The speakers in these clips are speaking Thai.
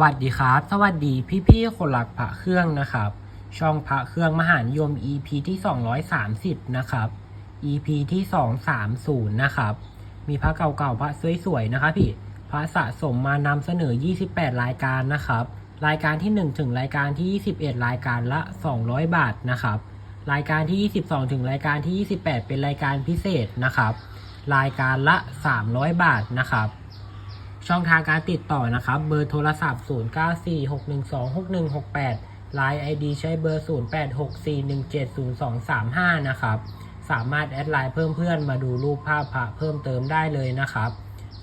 วัสดีครับ สวัสดีพี่ๆคนรักพระเครื่องนะครับ ช่องพระเครื่องมหานิยม EP ที่ 230 นะครับ EP ที่ 230 นะครับ มีพระเก่าๆพระสวยๆนะครับพี่พระสะสมมานำเสนอ 28 รายการนะครับ รายการที่ 1 ถึงรายการที่ 21 รายการละ 200 บาทนะครับ รายการที่ 22 ถึงรายการที่ 28 เป็นรายการพิเศษนะครับ รายการละ 300 บาทนะครับ ช่องทางการติดต่อนะครับ เบอร์โทรศัพท์ 0946126168 Line ID ใช้เบอร์ 0864170235 นะครับ สามารถแอดไลน์เพิ่มเพื่อนมาดูรูปภาพพระเพิ่มเติมได้เลยนะครับ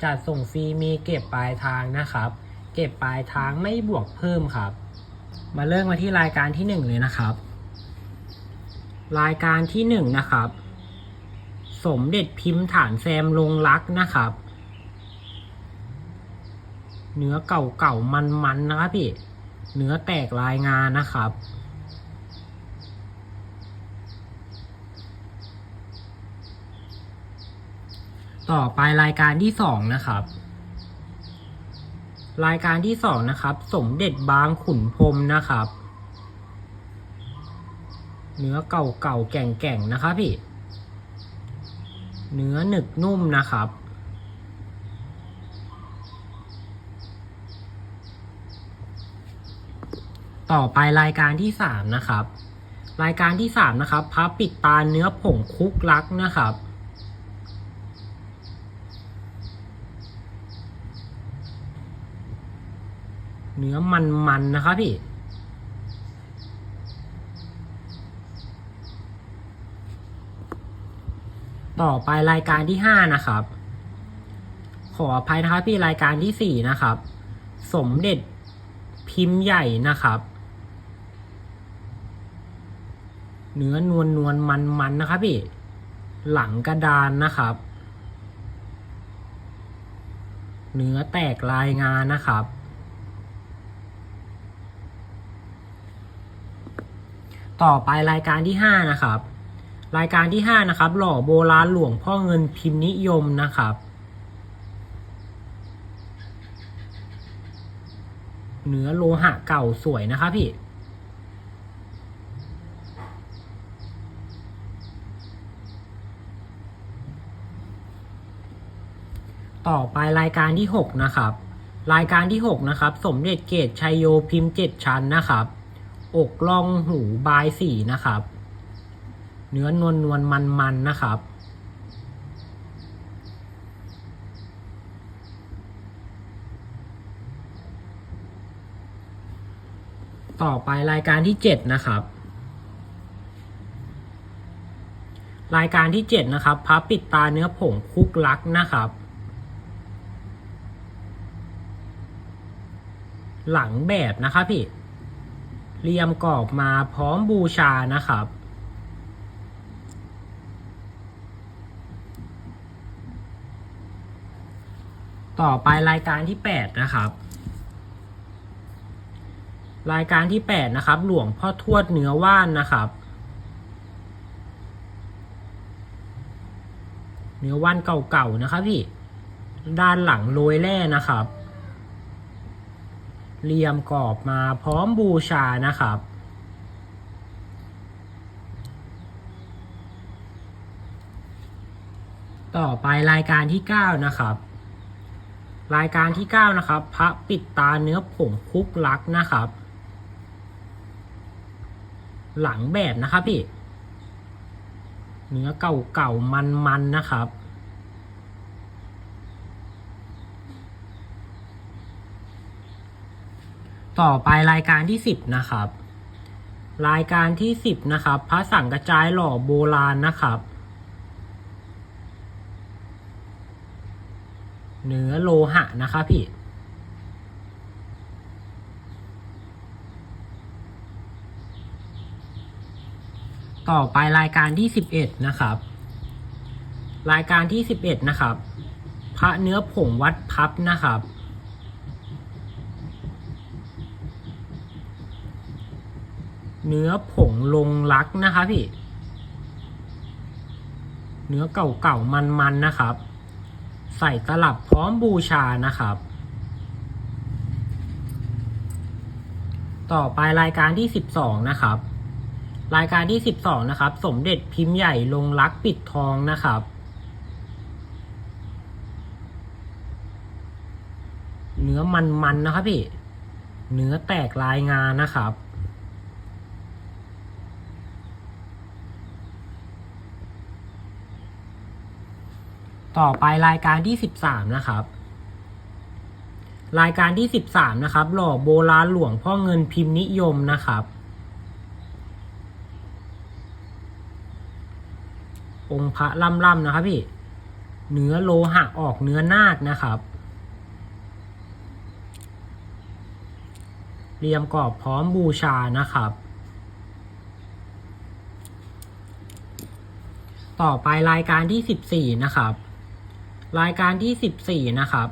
จัดส่งฟรีมีเก็บปลายทางนะครับ เก็บปลายทางไม่บวกเพิ่มครับ มาเริ่มมาที่รายการที่ 1 เลยนะครับ รายการที่ 1 นะครับ สมเด็จพิมพ์ฐานแซมลงรักนะครับ เนื้อเก่าๆมันๆนะครับพี่ เนื้อแตกลายงานนะครับ ต่อไปรายการที่สองนะครับ รายการที่สองนะครับ สมเด็จบางขุนพรมนะครับ เนื้อเก่าๆแก่งๆนะครับพี่ เนื้อหนึกนุ่มนะครับ ต่อไปรายการที่สามนะครับ รายการที่สามนะครับพระปิดตาเนื้อผงคุกลักนะครับ เนื้อมันๆนะครับพี่ต่อไปรายการที่ห้านะครับ ขออภัยนะครับพี่รายการที่สี่นะครับ สมเด็จพิมพ์ใหญ่นะครับ เนื้อนวลนวลมันมันนะครับพี่ หลังกระดานนะครับ เนื้อแตกลายงานนะครับ ต่อไปรายการที่ห้านะครับ รายการที่ห้านะครับ หล่อโบราณหลวงพ่อเงินพิมพ์นิยมนะครับเนื้อโลหะเก่าสวยนะครับพี่ ต่อไปรายการที่ 6 นะครับ รายการที่ 6 นะครับ สมเด็จเกตชัยโยพิมพ์ 7 ชั้นนะครับ อกล่องหูบายสีนะครับ เนื้อนวลนวลมันมันนะครับ ต่อไปรายการที่ 7 นะครับรายการที่ 7 นะครับพับปิดตาเนื้อผงคุกลักนะครับ หลังแบบนะครับพี่เรียมกรอบมาพร้อมบูชานะครับ ต่อไปรายการที่ 8 นะครับ รายการที่ 8 นะครับ หลวงพ่อทวดเนื้อว่านนะครับ เนื้อว่านเก่าๆนะครับพี่ ด้านหลังโรยแร่นะครับ เรียมกรอบมาพร้อมบูชานะครับ ต่อไปรายการที่ 9 นะครับ รายการที่ 9 นะครับ พระปิดตาเนื้อผงคุกลักนะครับ หลังแบบนะครับพี่ เนื้อเก่าๆมันๆนะครับ ต่อไปรายการที่ 10 นะครับ รายการที่ 10 นะครับ พระสังกระจายหล่อโบราณนะครับ เนื้อโลหะนะครับพี่ต่อไปรายการที่ 11 นะครับ รายการที่ 11 นะครับ พระเนื้อผงวัดพับนะครับ เนื้อผงลงรักนะครับพี่ เนื้อเก่าๆมันๆนะครับ ใส่ตลับพร้อมบูชานะครับ ต่อไปรายการที่สิบสองนะครับ รายการที่สิบสองนะครับ สมเด็จพิมพ์ใหญ่ลงรักปิดทองนะครับเนื้อมันๆนะครับพี่ เนื้อแตกลายงานนะครับ ต่อไปรายการที่สิบสามนะครับ รายการที่สิบสามนะครับ หล่อโบราณหลวงพ่อเงินพิมพ์นิยมนะครับ องค์พระล่ำๆนะครับพี่ เนื้อโลหะออกเนื้อนาคนะครับเรียมกรอบพร้อมบูชานะครับ ต่อไปรายการที่สิบสี่นะครับ รายการที่สิบสี่นะครับ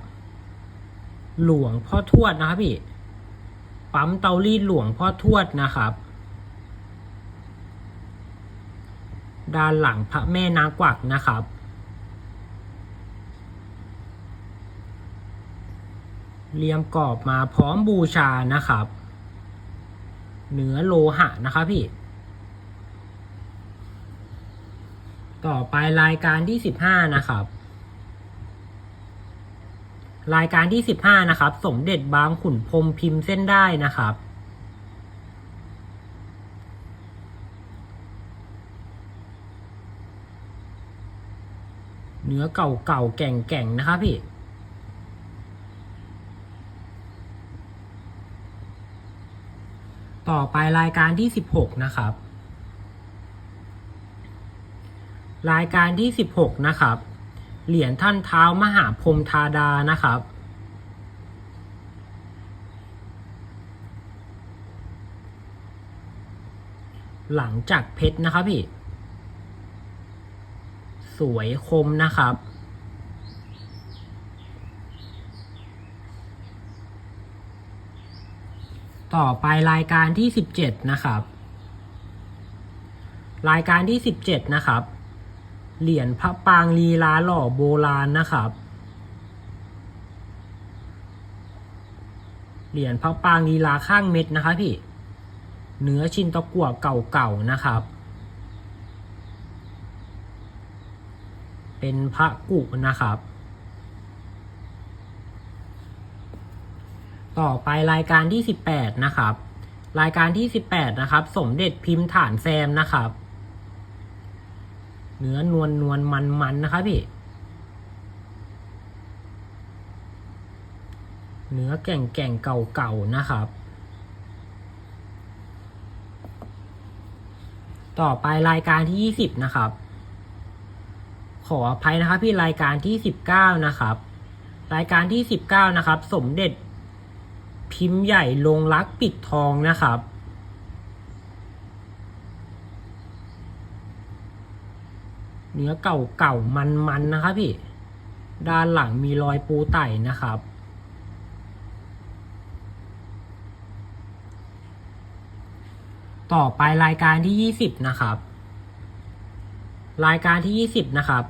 หลวงพ่อทวดนะครับพี่ปั๊มเตารีดหลวงพ่อทวดนะครับ ด้านหลังพระแม่นางกวักนะครับ เรียมกรอบมาพร้อมบูชานะครับเนื้อโลหะนะครับพี่ ต่อไปรายการที่สิบห้านะครับ รายการที่สิบห้านะครับ สมเด็จบางขุนพรมพิมพ์เส้นได้นะครับ เนื้อเก่าๆแก่งๆ นะครับพี่ต่อไปรายการที่สิบหกนะครับ รายการที่สิบหกนะครับ เหรียญท่านเท้ามหาพรมธาดานะครับ หลังจากเพชรนะครับพี่ สวยคมนะครับต่อไปรายการที่สิบเจ็ดนะครับ รายการที่สิบเจ็ดนะครับ เหรียญพระปางลีลาหล่อโบราณนะครับ เหรียญพระปางลีลาข้างเม็ดนะครับพี่ เนื้อชินตะกั่วเก่าๆนะครับ เป็นพระกุนะครับ ต่อไปรายการที่สิบแปดนะครับ รายการที่สิบแปดนะครับ สมเด็จพิมพ์ฐานแซมนะครับ เนื้อนวลนวลมันมันนะครับพี่ เนื้อแก่งแก่งๆเก่านะครับ ต่อไปรายการที่ยี่สิบนะครับ ขออภัยนะครับพี่รายการที่สิบเก้านะครับ รายการที่สิบเก้านะครับ สมเด็จพิมพ์ใหญ่ลงรักปิดทองนะครับ เนื้อเก่าเก่ามันมันนะครับพี่ ด้านหลังมีรอยปูไต่นะครับ ต่อไปรายการที่ยี่สิบนะครับ รายการที่ยี่สิบนะครับ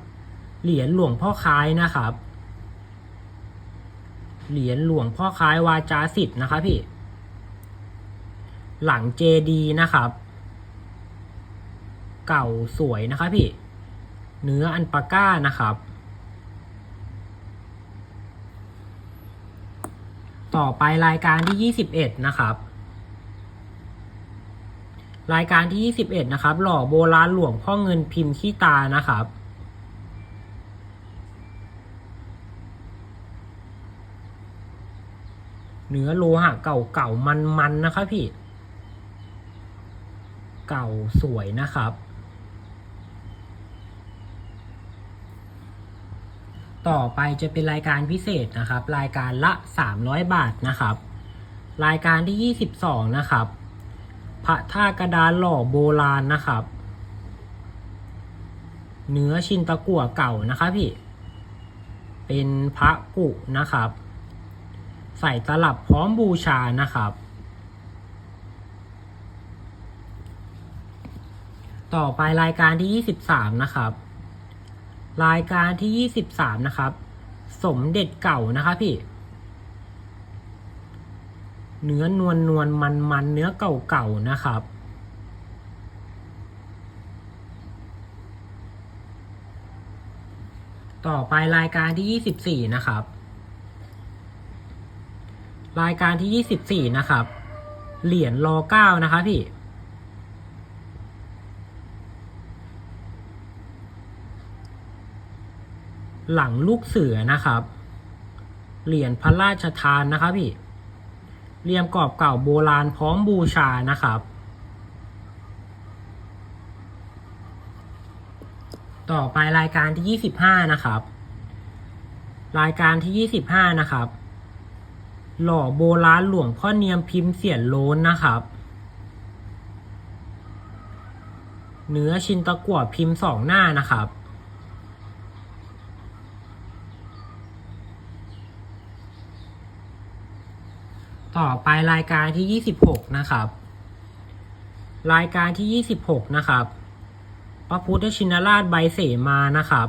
เหรียญหลวงพ่อค้ายนะครับ เหรียญหลวงพ่อค้ายวาจาสิทธิ์นะครับพี่ หลังเจดีนะครับ เก่าสวยนะครับพี่ เนื้ออันปาก้านะครับ ต่อไปรายการที่ยี่สิบเอ็ดนะครับ รายการที่ยี่สิบเอ็ดนะครับ หล่อโบราณหลวงพ่อเงินพิมพ์ขี้ตานะครับเนื้อโลหะเก่าเก่ามันมันนะครับพี่ เก่าสวยนะครับ ต่อไปจะเป็นรายการพิเศษนะครับ รายการละ 300 บาทนะครับ รายการที่ 22 นะครับพระท่ากระดานหล่อโบราณนะครับ เนื้อชินตะกั่วเก่านะครับพี่ เป็นพระกุนะครับ ใส่ตลับพร้อมบูชานะครับ ต่อไปรายการที่ 23 นะครับ รายการที่ 23 นะครับ สมเด็จเก่านะครับพี่ เนื้อนวลนวลมันมันเนื้อเก่าๆนะครับ ต่อไปรายการที่ 24 นะครับ รายการที่ 24 นะครับ เหรียญรอเก้านะครับพี่ หลังลูกเสือนะครับ เหรียญพระราชทานนะครับพี่เรียมกรอบเก่าโบราณพร้อมบูชานะครับ ต่อไปรายการที่25นะครับ รายการที่25นะครับ หล่อโบราณหลวงพ่อเนียมพิมพ์เสียนโลนนะครับ เนื้อชินตะกั่วพิมพ์สองหน้านะครับ ต่อไปรายการที่26นะครับ รายการที่26นะครับพระพุทธชินราชใบเสมานะครับ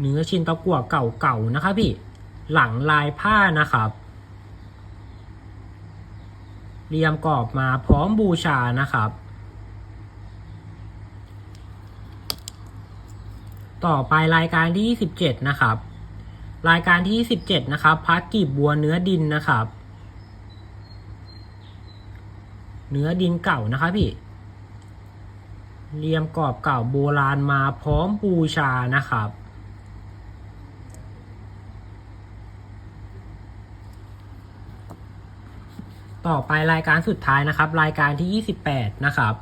เนื้อชินตะกั่วเก่าๆนะครับพี่ หลังลายผ้านะครับ เรียมกรอบมาพร้อมบูชานะครับ ต่อไปรายการที่ 27 นะครับ รายการที่ 17 นะครับพักกีบบัวเนื้อดินนะครับ เนื้อดินเก่านะครับพี่เรียมกรอบเก่าโบราณมาพร้อมบูชานะครับ ต่อไปรายการสุดท้ายนะครับ รายการที่ 28 นะครับ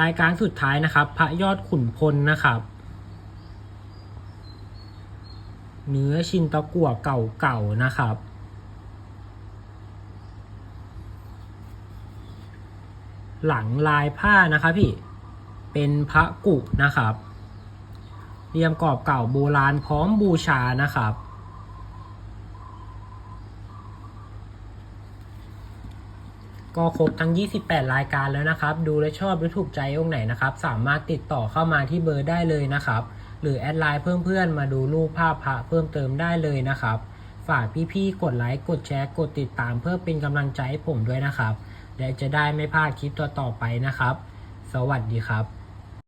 รายการสุดท้ายนะครับ พระยอดขุนพลนะครับ เนื้อชินตะกั่วเก่าๆนะครับหลังลายผ้านะครับพี่ เป็นพระกุนะครับ เรียมกรอบเก่าโบราณพร้อมบูชานะครับ ก็ครบทั้ง 28 รายการแล้วนะครับ ดูและชอบหรือถูกใจองค์ไหนนะครับ สามารถติดต่อเข้ามาที่เบอร์ได้เลยนะครับ หรือแอดไลน์เพิ่มเพื่อนมาดูรูปภาพพระเพิ่มเติมได้เลยนะครับ ฝากพี่ๆกดไลค์กดแชร์กดติดตามเพื่อเป็นกำลังใจให้ผมด้วยนะครับ และจะได้ไม่พลาดคลิปต่อๆไปนะครับ สวัสดีครับ